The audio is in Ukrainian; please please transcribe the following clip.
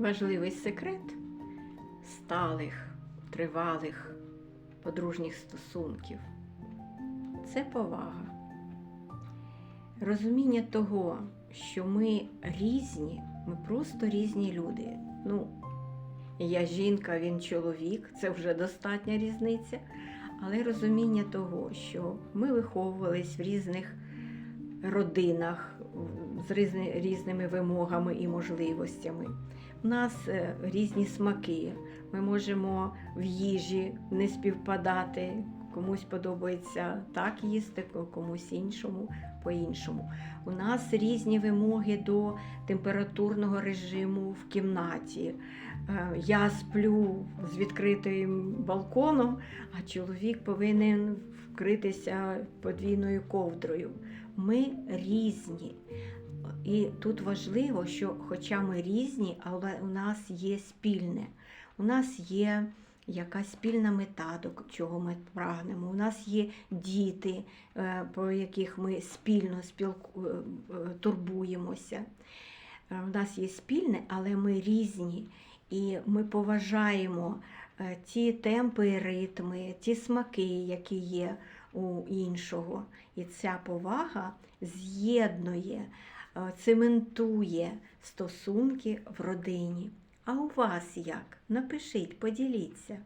важливий секрет сталих, тривалих подружніх стосунків це повага. Розуміння того, що ми різні, ми просто різні люди. Ну, я жінка, він чоловік, це вже достатня різниця. Але розуміння того, що ми виховувались в різних родинах з різни- різними вимогами і можливостями. У нас е, різні смаки. Ми можемо в їжі не співпадати. Комусь подобається так їсти, комусь іншому по-іншому. У нас різні вимоги до температурного режиму в кімнаті. Е, Я сплю з відкритим балконом, а чоловік повинен вкритися подвійною ковдрою. Ми різні. І тут важливо, що хоча ми різні, але у нас є спільне. У нас є якась спільна мета, до чого ми прагнемо. У нас є діти, е, про яких ми спільно спілку... е, е, турбуємося. У нас є спільне, але ми різні. І ми поважаємо ті темпи і ритми, ті смаки, які є у іншого. І ця повага з'єднує, цементує стосунки в родині. А у вас як? Напишіть, поділіться.